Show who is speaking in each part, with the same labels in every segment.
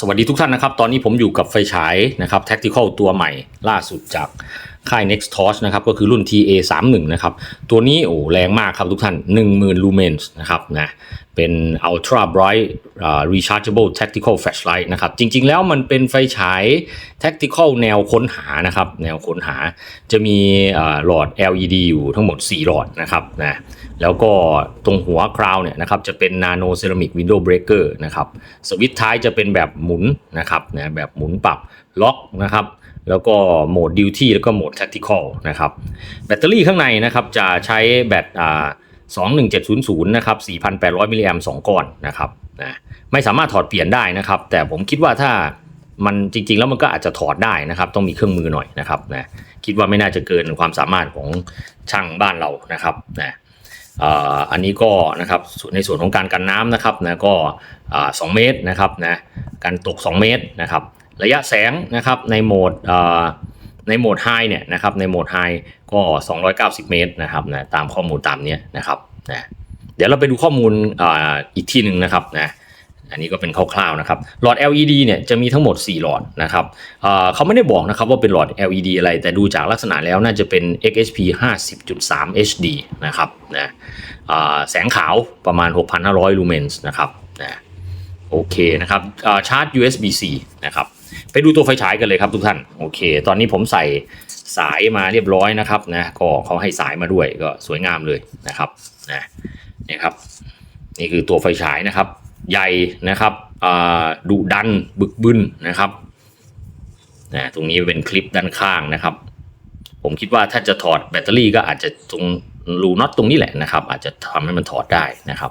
Speaker 1: สวัสดีทุกท่านนะครับ ตอนนี้ผมอยู่กับไฟฉายนะครับ Tactical ตัวใหม่ล่าสุดจากค่าย Next Torch นะครับ ก็คือรุ่น TA 3 1 นะครับ ตัวนี้โอ้แรงมากครับทุกท่าน 10,000 lumens นะครับนะ เป็น ultra bright uh, rechargeable tactical flashlight นะครับ จริง ๆ แล้วมันเป็นไฟฉาย tactical แนวค้นหานะครับ แนวค้นหาจะมีหลอด LED อยู่ทั้งหมด 4 หลอดนะครับนะแล้วก็ตรงหัวคราวเนี่ยนะครับจะเป็น nano ceramic window breaker นะครับสวิตช์ท้ายจะเป็นแบบหมุนนะครับนะแบบหมุนปรับล็อกนะครับแล้วก็โหมดดิวตี้แล้วก็โหมดแท็กติคอลนะครับแบตเตอรี่ข้างในนะครับจะใช้แบตอ่า 21700 นะครับ 4,800 มิลลิแอม2ก้อนนะครับนะไม่สามารถถอดเปลี่ยนได้นะครับ แต่ผมคิดว่าถ้ามันจริง ๆ แล้วมันก็อาจจะถอดได้นะครับ ต้องมีเครื่องมือหน่อยนะครับนะคิดว่าไม่น่าจะเกินความสามารถของช่างบ้านเรานะครับนะอันนี้ก็นะครับในส่วนของการกันน้ำนะครับนะก็สอ่า2เมตรนะครับนะการตก 2 เมตรนะครับ ระยะแสงนะครับในโหมดอ ในโหมดไฮเนี่ยนะครับในโหมดไฮก็ 290 เมตรนะครับนะตามข้อมูลตามนี้นะครับนะเดี๋ยวเราไปดูข้อมูลออีกที่หนึ่งนะครับนะอันนี้ก็เป็นคร่าวๆนะครับหลอด LED เนี่ยจะมีทั้งหมด 4 หลอดนะครับเขาไม่ได้บอกนะครับว่าเป็นหลอด LED อะไร แต่ดูจากลักษณะแล้วน่าจะเป็น XHP 50.3 HD นะครับนะแสงขาวประมาณ 6,500 ลูเมนส์นะครับนะโอเคนะครับชาร์จ USB-C นะครับ ไปดูตัวไฟฉายกันเลยครับทุกท่านโอเค ตอนนี้ผมใส่สายมาเรียบร้อยนะครับนะก็เขาให้สายมาด้วยก็สวยงามเลยนะครับนะนี่ครับ นี่คือตัวไฟฉายนะครับ ใหญ่นะครับอ่าดุดันบึกบึนนะครับนะตรงนี้เป็นคลิปด้านข้างนะครับ ผมคิดว่าถ้าจะถอดแบตเตอรี่ก็อาจจะตรงรูน็อตตรงนี้แหละนะครับ อาจจะทำให้มันถอดได้นะครับ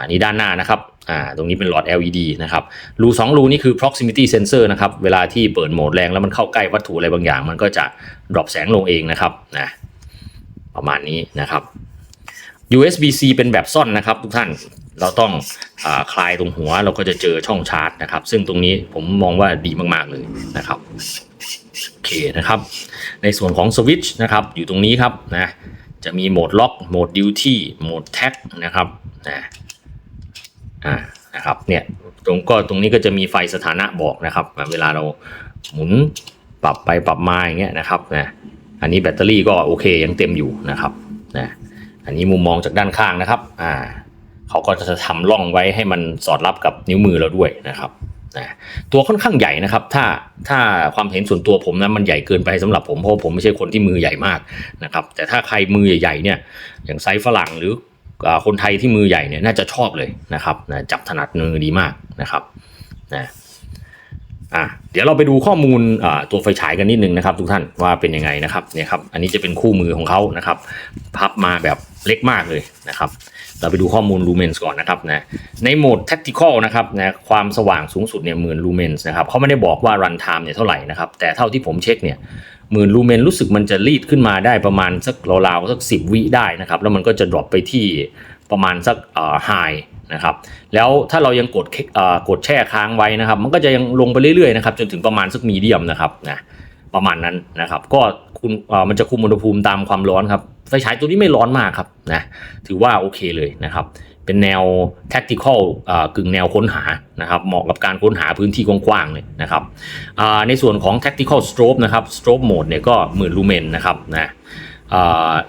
Speaker 1: อันนี้ด้านหน้านะครับอ่าตรงนี้เป็นหลอด LED นะครับ รูสองรูนี่คือ proximity sensor นะครับ เวลาที่เปิดโหมดแรงแล้วมันเข้าใกล้วัตถุอะไรบางอย่าง มันก็จะดรอปแสงลงเองนะครับนะประมาณนี้นะครับ USB-C เป็นแบบซ่อนนะครับทุกท่าน เราต้องอคลายตรงหัวเราก็จะเจอช่องชาร์จนะครับ ซึ่งตรงนี้ผมมองว่าดีมากๆเลยนะครับ โอเคนะครับ ในส่วนของสวิตช์นะครับ อยู่ตรงนี้ครับนะ จะมีโหมดล็อกโหมดดิวตี้โหมดแท็กนะครับนะอ่านะครับเนี่ยตรงก็ตรงนี้ก็จะมีไฟสถานะบอกนะครับ เวลาเราหมุนปรับไปปรับมาอย่างเงี้ยนะครับนะอันนี้แบตเตอรี่ก็โอเคยังเต็มอยู่นะครับนะอันนี้มุมมองจากด้านข้างนะครับอ่าเขาก็จะทำร่องไว้ให้มันสอดรับกับนิ้วมือเราด้วยนะครับ นะตัวค่อนข้างใหญ่นะครับ ถ้าถ้าความเห็นส่วนตัวผมนะมันใหญ่เกินไปสำหรับผมเพราะผมไม่ใช่คนที่มือใหญ่มากนะครับ แต่ถ้าใครมือใหญ่ๆเนี่ยอย่างไซส์ฝรั่งหรือคนไทยที่มือใหญ่เนี่ยน่าจะชอบเลยนะครับนะจับถนัดมือดีมากนะครับนะ อะเดี๋ยวเราไปดูข้อมูลตัวไฟฉายกันนิดนึงนะครับ ทุกท่านว่าเป็นยังไงนะครับเนี่ยครับอันนี้จะเป็นคู่มือของเขานะครับพับมาแบบเล็กมากเลยนะครับ เราไปดูข้อมูลลูเมนส์ก่อนนะครับนะในโหมด tactical นะครับนะความสว่างสูงสุดเนี่ยหมื่นลูเมนส์นะครับเขาไม่ได้บอกว่า run time เนี่ยเท่าไหร่นะครับแต่เท่าที่ผมเช็คเนี่ยหมื่นลูเมนรู้สึกมันจะรีดขึ้นมาได้ประมาณสักราวๆสัก10วิได้นะครับแล้วมันก็จะดรอปไปที่ประมาณสักเอ่อ high นะครับแล้วถ้าเรายังกดกดแช่ค้างไว้นะครับ มันก็จะยังลงไปเรื่อยๆนะครับจนถึงประมาณสักมีเดียมนะครับนะประมาณนั้นนะครับ ก็คุณมันจะคุมอุณหภูมิตามความร้อนครับไฟฉายตัวนี้ไม่ร้อนมากครับนะถือว่าโอเคเลยนะครับ เป็นแนว tactical อ่ากึ่งแนวค้นหานะครับ เหมาะกับการค้นหาพื้นที่กว้างๆเลยนะครับในส่วนของ tactical strobe นะครับ strobe mode เนี่ยก็หมื่นลูเมนนะครับนะ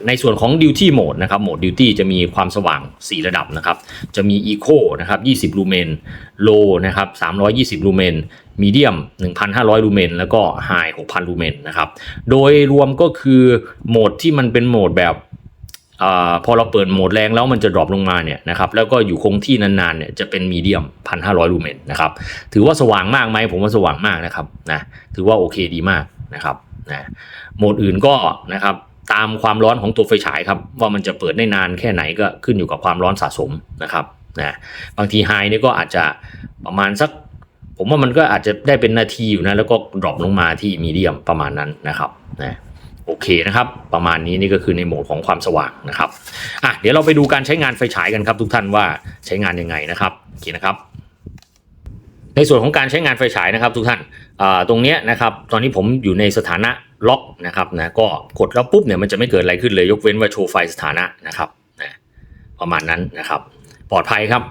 Speaker 1: ในส่วนของ duty mode นะครับ mode duty จะมีความสว่าง 4 ระดับนะครับ จะมี eco นะครับ 20 ลูเมน low นะครับ 320 ลูเมน medium 1,500 ลูเมน แล้วก็ high 6,000 ลูเมนนะครับ โดยรวมก็คือโหมดที่มันเป็นโหมดแบบอพอเราเปิดโหมดแรงแล้วมันจะดรอปลงมาเนี่ยนะครับแล้วก็อยู่คงที่นานๆเนี่ยจะเป็นมีเดียมพันห้าร้อยลูเมนนะครับถือว่าสว่างมากไหมผมว่าสว่างมากนะครับนะถือว่าโอเคดีมากนะครับนะโหมดอื่นก็นะครับ ตามความร้อนของตัวไฟฉายครับ ว่ามันจะเปิดได้นานแค่ไหนก็ขึ้นอยู่กับความร้อนสะสมนะครับนะบางทีไฮนี่ก็อาจจะประมาณสัก ผมว่ามันก็อาจจะได้เป็นนาทีอยู่นะ แล้วก็ดรอปลงมาที่มีเดียมประมาณนั้นนะครับนะโอเคนะครับ ประมาณนี้นี่ก็คือในโหมดของความสว่างนะครับอะเดี๋ยวเราไปดูการใช้งานไฟฉายกันครับทุกท่านว่าใช้งานยังไงนะครับโอเคนะครับ ในส่วนของการใช้งานไฟฉายนะครับ ทุกท่านอ่าตรงเนี้ยนะครับ ตอนนี้ผมอยู่ในสถานะ ล็อกนะครับนะก็กดแล้วปุ๊บเนี่ยมันจะไม่เกิดอะไรขึ้นเลยยกเว้นว่าโชว์ไฟสถานะนะครับนะประมาณนั้นนะครับ ปลอดภัยครับ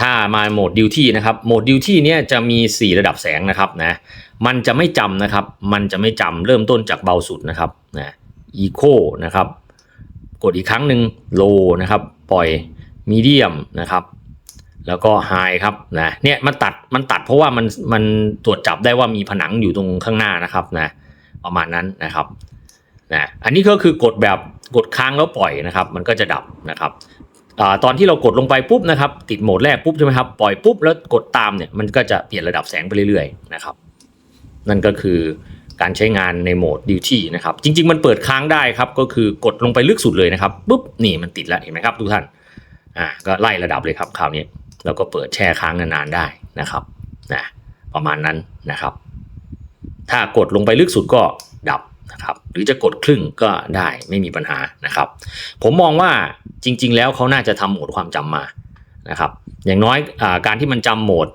Speaker 1: ถ้ามาโหมดดิวที่นะครับโหมดดิวที่เนี่ยจะมี 4 ระดับแสงนะครับนะมันจะไม่จำนะครับ มันจะไม่จำเริ่มต้นจากเบาสุดนะครับนะอีโคนะครับกดอีกครั้งหนึ่งโลนะครับปล่อยมีเดียมนะครับแล้วก็ไฮครับนะเนี่ยมันตัดมันตัดเพราะว่ามันมันตรวจจับได้ว่ามีผนังอยู่ตรงข้างหน้านะครับนะ ประมาณนั้นนะครับนะอันนี้ก็คือกดแบบกดค้างแล้วปล่อยนะครับ มันก็จะดับนะครับอตอนที่เรากดลงไปปุ๊บนะครับ ติดโหมดแรกปุ๊บใช่ไหมครับปล่อยปุ๊บแล้วกดตามเนี่ยมันก็จะเปลี่ยนระดับแสงไปเรื่อยๆนะครับ นั่นก็คือการใช้งานในโหมด duty นะครับ จริง ๆ มันเปิดค้างได้ครับ ก็คือกดลงไปลึกสุดเลยนะครับปุ๊บนี่มันติดแล้วเห็นไหมครับทุกท่านอ่าก็ไล่ระดับเลยครับคราวนี้แล้วก็เปิดแช่ค้างนานๆได้นะครับนะประมาณนั้นนะครับ ถ้ากดลงไปลึกสุดก็ดับนะครับหรือจะกดครึ่งก็ได้ไม่มีปัญหานะครับ ผมมองว่าจริง ๆ แล้วเขาน่าจะทำโหมดความจำมานะครับอย่างน้อยอการที่มันจำโหมด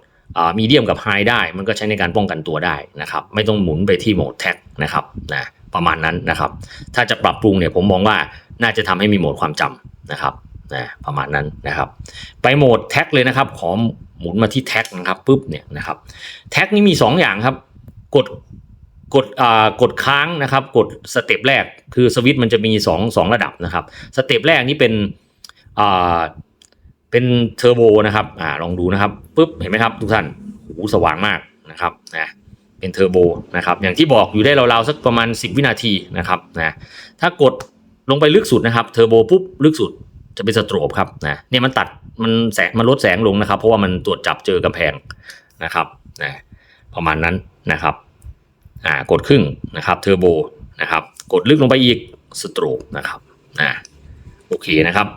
Speaker 1: มีเดียมกับไฮได้ มันก็ใช้ในการป้องกันตัวได้นะครับไม่ต้องหมุนไปที่โหมดแท็กนะครับนะประมาณนั้นนะครับ ถ้าจะปรับปรุงเนี่ยผมมองว่าน่าจะทำให้มีโหมดความจำนะครับนะประมาณนั้นนะครับ ไปโหมดแท็กเลยนะครับ ขอหมุนมาที่แท็กนะครับปุ๊บเนี่ยนะครับแท็กนี่มี 2 อย่างครับ กด กดอ่ากดค้างนะครับกดสเต็ปแรกคือสวิตช์มันจะมี2 2ระดับนะครับสเต็ปแรกนี่เป็นอ่าเป็นเทอร์โบนะครับอ่าลองดูนะครับปุ๊บเห็นไหมครับทุกท่านโอ้สว่างมากนะครับนะเป็นเทอร์โบนะครับอย่างที่บอกอยู่ได้ราวๆสักประมาณ 10 วินาทีนะครับนะถ้ากดลงไปลึกสุดนะครับเทอร์โบปุ๊บลึกสุดจะเป็นสโตรบครับนะเนี่ยมันตัดมันแสงมันลดแสงลงนะครับ เพราะว่ามันตรวจจับเจอกำแพงนะครับนะประมาณนั้นนะครับ อ่ากดครึ่งนะครับเทอร์โบนะครับกดลึกลงไปอีกสโตรบนะครับอ่าโอเคนะครับ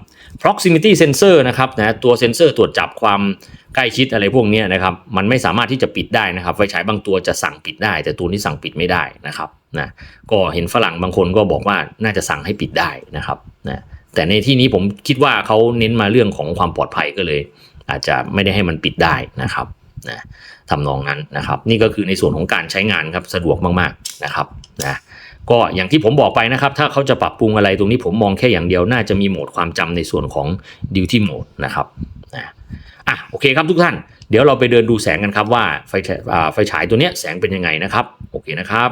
Speaker 1: proximity sensor นะครับนะตัวเซนเซอร์ตรวจจับความใกล้ชิดอะไรพวกนี้นะครับมันไม่สามารถที่จะปิดได้นะครับไฟฉายบางตัวจะสั่งปิดได้ แต่ตัวนี้สั่งปิดไม่ได้นะครับนะก็เห็นฝรั่งบางคนก็บอกว่าน่าจะสั่งให้ปิดได้นะครับนะแต่ในที่นี้ผมคิดว่าเขาเน้นมาเรื่องของความปลอดภัยก็เลย อาจจะไม่ได้ให้มันปิดได้นะครับ นะทำนองนั้นนะครับ นี่ก็คือในส่วนของการใช้งานครับสะดวกมากๆนะครับนะก็อย่างที่ผมบอกไปนะครับ ถ้าเขาจะปรับปรุงอะไรตรงนี้ผมมองแค่อย่างเดียวน่าจะมีโหมดความจำในส่วนของ duty mode นะครับนะอะโอเคครับทุกท่าน เดี๋ยวเราไปเดินดูแสงกันครับว่าไฟฉายอ่าไฟฉายตัวเนี้ยแสงเป็นยังไงนะครับ โอเคนะครับ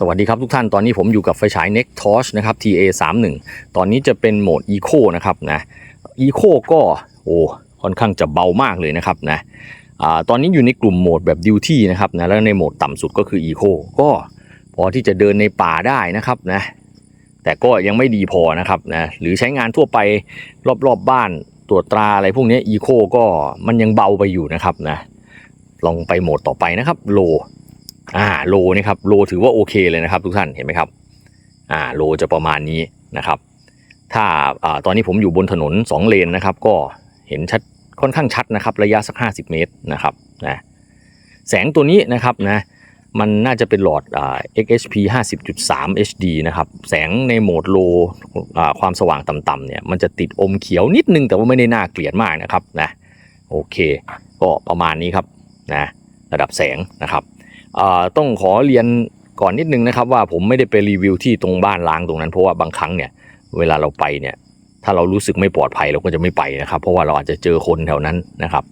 Speaker 1: สวัสดีครับทุกท่านตอนนี้ผมอยู่กับไฟฉาย Next Torch นะครับ TA 3 1 ตอนนี้จะเป็นโหมด Eco นะครับนะ Eco ก็โอ้ค่อนข้างจะเบามากเลยนะครับนะอาตอนนี้อยู่ในกลุ่มโหมดแบบ Duty นะครับนะแล้วในโหมดต่ำสุดก็คือ Eco ก็พอที่จะเดินในป่าได้นะครับนะแต่ก็ยังไม่ดีพอนะครับนะหรือใช้งานทั่วไปรอบๆบบ้านตรวจตราอะไรพวกนี้ Eco ก็มันยังเบาไปอยู่นะครับนะลองไปโหมดต่อไปนะครับ Low อ่าโลนี่ครับโลถือว่าโอเคเลยนะครับ ทุกท่านเห็นไหมครับอ่าโลจะประมาณนี้นะครับ ถ้าอ่าตอนนี้ผมอยู่บนถนน 2 เลนนะครับ ก็เห็นชัดค่อนข้างชัดนะครับ ระยะสัก 50 เมตรนะครับนะแสงตัวนี้นะครับนะมันน่าจะเป็นหลอดอ่า XHP 50.3 HD นะครับ แสงในโหมดโลอ่าความสว่างต่ำๆเนี่ยมันจะติดอมเขียวนิดนึงแต่ว่าไม่ได้น่าเกลียดมากนะครับนะโอเค ก็ประมาณนี้ครับนะระดับแสงนะครับ ต้องขอเรียนก่อนนิดนึงนะครับว่าผมไม่ได้ไปรีวิวที่ตรงบ้านล้างตรงนั้นเพราะว่าบางครั้งเนี่ยเวลาเราไปเนี่ยถ้าเรารู้สึกไม่ปลอดภัยเราก็จะไม่ไปนะครับ เพราะว่าเราอาจจะเจอคนแถวนั้นนะครับ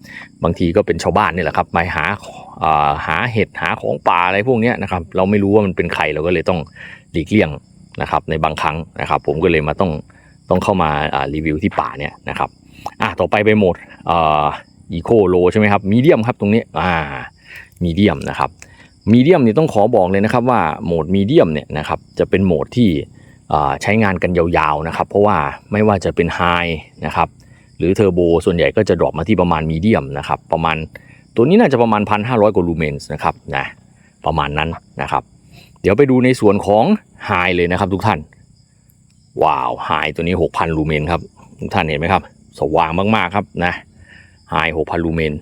Speaker 1: บางทีก็เป็นชาวบ้านนี่แหละครับไปหาหาเห็ดหาของป่าอะไรพวกนี้นะครับ เราไม่รู้ว่ามันเป็นใครเราก็เลยต้องหลีกเลี่ยงนะครับ ในบางครั้งนะครับ ผมก็เลยมาต้องต้องเข้ามารีวิวที่ป่าเนี่ยนะครับอะต่อไปไปโหมดอ่ออีโคโลใช่ไหมครับมีเดียมครับตรงนี้อ่ามีเดียมนะครับ มีเดียมเนี่ยต้องขอบอกเลยนะครับว่าโหมดมีเดียมเนี่ยนะครับจะเป็นโหมดที่ใช้งานกันยาวๆนะครับ เพราะว่าไม่ว่าจะเป็นไฮนะครับหรือเทอร์โบส่วนใหญ่ก็จะดรอปมาที่ประมาณมีเดียมนะครับประมาณตัวนี้น่าจะประมาณ 1,500กว่าลูเมนส์นะครับนะประมาณนั้นนะครับ เดี๋ยวไปดูในส่วนของไฮเลยนะครับทุกท่าน ว้าวไฮตัวนี้ 6,000ลูเมนครับทุกท่านเห็นไหมครับ สว่างมากๆครับนะไฮ6,000ลูเมน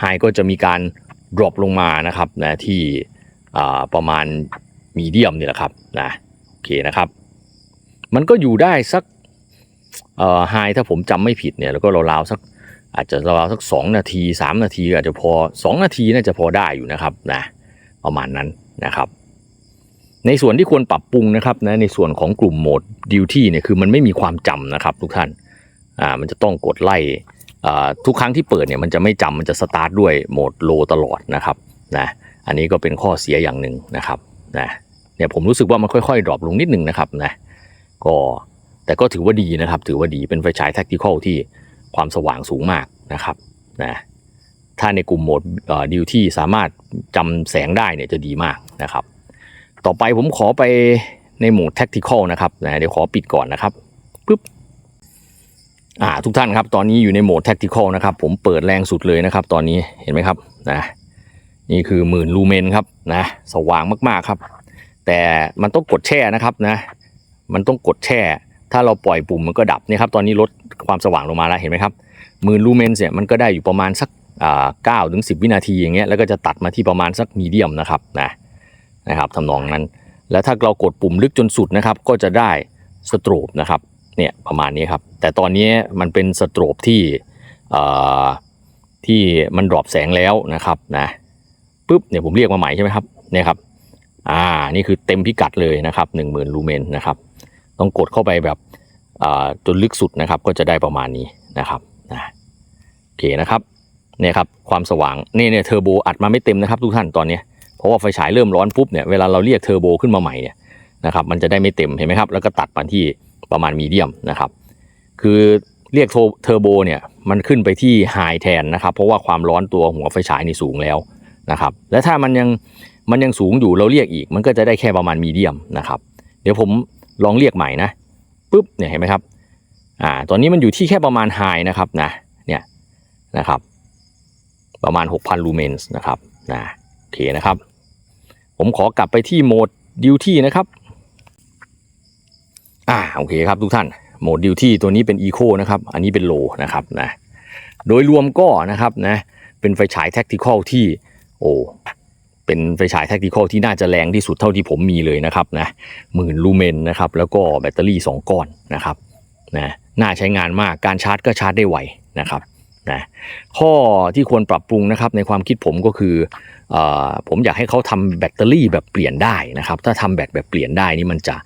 Speaker 1: ไฮก็จะมีการ ดรอปลงมานะครับนะที่ประมาณมีเดียมนี่แหละครับนะโอเคนะครับ มันก็อยู่ได้สักไฮถ้าผมจำไม่ผิดเนี่ยแล้วก็ราวๆสักอาจจะราวๆสัก 2 นาที 3 นาทีอาจจะพอ 2 นาทีน่าจะพอได้อยู่นะครับนะประมาณนั้นนะครับ ในส่วนที่ควรปรับปรุงนะครับนะในส่วนของกลุ่มโหมดดิวตี้เนี่ยคือมันไม่มีความจำนะครับทุกท่านอ่ามันจะต้องกดไล่ ทุกครั้งที่เปิดเนี่ยมันจะไม่จำมันจะสตาร์ทด้วยโหมดโลตลอดนะครับนะอันนี้ก็เป็นข้อเสียอย่างหนึ่งนะครับนะเนี่ยผมรู้สึกว่ามันค่อยๆดรอปลงนิดนึงนะครับนะก็แต่ก็ถือว่าดีนะครับ ถือว่าดีเป็นไฟฉาย tactical ที่ความสว่างสูงมากนะครับนะถ้าในกลุ่มโหมดดิวที่สามารถจำแสงได้เนี่ยจะดีมากนะครับ ต่อไปผมขอไปในโหมด tactical นะครับนะเดี๋ยวขอปิดก่อนนะครับปึ๊บ อ่าทุกท่านครับตอนนี้อยู่ในโหมด tactical นะครับผมเปิดแรงสุดเลยนะครับ ตอนนี้เห็นไหมครับนะนี่คือหมื่นลูเมนครับนะสว่างมากๆครับ แต่มันต้องกดแช่นะครับนะ มันต้องกดแช่ ถ้าเราปล่อยปุ่มมันก็ดับนี่ครับตอนนี้ลดความสว่างลงมาแล้วเห็นไหมครับหมื่นลูเมนเนี่ยมันก็ได้อยู่ประมาณสักอ่าเก้าถึงสิวินาทีอย่างเงี้ยแล้วก็จะตัดมาที่ประมาณสักมีเดียมนะครับนะนะครับทำนองนั้น แล้วถ้าเรากดปุ่มลึกจนสุดนะครับก็จะได้สโตรบนะครับ เนี่ยประมาณนี้ครับ แต่ตอนนี้มันเป็นสโตรบที่ที่มันดรอปแสงแล้วนะครับนะปุ๊บเนี่ยผมเรียกมาใหม่ใช่ไหมครับเนี่ยครับอ่านี่คือเต็มพิกัดเลยนะครับ 10,000 ลูเมนนะครับ ต้องกดเข้าไปแบบจนลึกสุดนะครับก็จะได้ประมาณนี้นะครับนะโอเคนะครับเนี่ยครับความสว่างนี่เนี่ยเทอร์โบอัดมาไม่เต็มนะครับทุกท่านตอนนี้เพราะว่าไฟฉายเริ่มร้อนปุ๊บเนี่ยเวลาเราเรียกเทอร์โบขึ้นมาใหม่เนี่ยนะครับมันจะได้ไม่เต็มเห็นไหมครับแล้วก็ตัดมาที่ ประมาณมีเดียมนะครับ คือเรียกเทอร์โบเนี่ยมันขึ้นไปที่ไฮแทนนะครับเพราะว่าความร้อนตัวหัวไฟฉายนี่สูงแล้วนะครับและถ้ามันยังมันยังสูงอยู่เราเรียกอีก มันก็จะได้แค่ประมาณมีเดียมนะครับ เดี๋ยวผมลองเรียกใหม่นะปุ๊บเนี่ยเห็นไหมครับอ่าตอนนี้มันอยู่ที่แค่ประมาณไฮนะครับนะเนี่ยนะครับ ประมาณ 6,000 ลูเมนส์นะครับนะโอเคนะครับ ผมขอกลับไปที่โหมดดิวที่นะครับ อ่าโอเคครับทุกท่านโหมดดิวที่ตัวนี้เป็นอีโคนะครับ อันนี้เป็นโลนะครับนะโดยรวมก็นะครับนะเป็นไฟฉายแท็กติคอลที่โอ้เป็นไฟฉายแท็กติคอลที่น่าจะแรงที่สุดเท่าที่ผมมีเลยนะครับนะหมื่นลูเมนนะครับแล้วก็แบตเตอรี่ 2 ก้อนนะครับนะน่าใช้งานมากการชาร์จก็ชาร์จได้ไวนะครับ นะข้อที่ควรปรับปรุงนะครับในความคิดผมก็คือออผมอยากให้เขาทำแบตเตอรี่แบบเปลี่ยนได้นะครับ ถ้าทำแบตแบบเปลี่ยนได้นี่มันจะ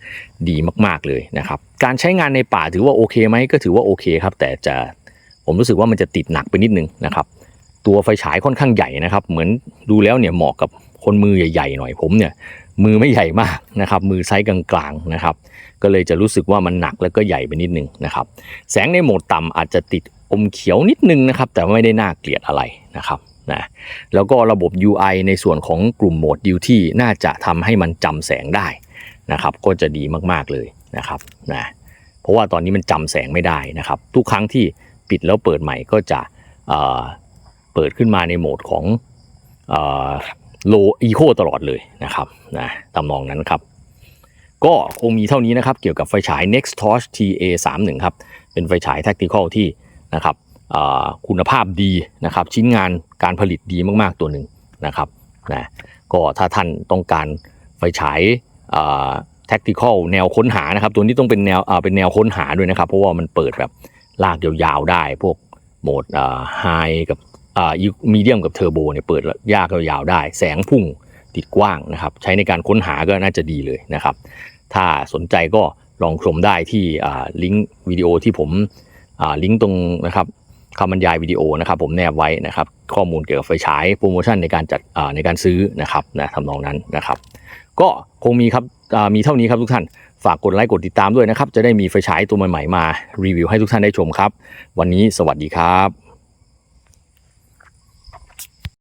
Speaker 1: ดีมากๆเลยนะครับ การใช้งานในป่าถือว่าโอเคไหมก็ถือว่าโอเคครับ แต่จะผมรู้สึกว่ามันจะติดหนักไปนิดนึงนะครับ ตัวไฟฉายค่อนข้างใหญ่นะครับ เหมือนดูแล้วเนี่ยเหมาะกับคนมือใหญ่ๆหน่อยผมเนี่ยมือไม่ใหญ่มากนะครับ มือไซส์กลางๆนะครับ ก็เลยจะรู้สึกว่ามันหนักแล้วก็ใหญ่ไปนิดนึงนะครับ แสงในโหมดต่ำอาจจะติด อมเขียวนิดนึงนะครับ แต่ไม่ได้น่าเกลียดอะไรนะครับนะแล้วก็ระบบ UI ในส่วนของกลุ่มโหมด Duty น่าจะทำให้มันจำแสงได้นะครับ ก็จะดีมากๆเลยนะครับนะเพราะว่าตอนนี้มันจำแสงไม่ได้นะครับ ทุกครั้งที่ปิดแล้วเปิดใหม่ก็จะเอ่อเปิดขึ้นมาในโหมดของโลอีโคตลอดเลยนะครับนะตำนองนั้นครับ ก็คงมีเท่านี้นะครับ เกี่ยวกับไฟฉาย Next Torch TA31 ครับ เป็นไฟฉาย Tactical ที่ นะครับคุณภาพดีนะครับชิ้นงานการผลิตดีมากๆตัวหนึ่งนะครับนะก็ถ้าท่านต้องการไฟฉายอ่า Tactical แนวค้นหานะครับ ตัวนี้ต้องเป็นแนวเป็นแนวค้นหาด้วยนะครับ เพราะว่ามันเปิดแบบลากยาวๆได้ พวกโหมดอ่า High กับอ่ามีเดียมกับเทอร์โบเนี่ยเปิดยากยาวๆได้ แสงพุ่งติดกว้างนะครับ ใช้ในการค้นหาก็น่าจะดีเลยนะครับ ถ้าสนใจก็ลองชมได้ที่ลิงก์วิดีโอที่ผม ลิงก์ตรงนะครับคำบรรยายวิดีโอนะครับผมแนบไว้นะครับข้อมูลเกี่ยวกับไฟฉายโปรโมชั่นในการจัดอ่าในการซื้อนะครับนะทำนองนั้นนะครับ ก็คงมีครับอ่ามีเท่านี้ครับทุกท่านฝากกดไลค์กดติดตามด้วยนะครับ จะได้มีไฟฉายตัวใหม่ๆมารีวิวให้ทุกท่านได้ชมครับ วันนี้สวัสดีครับ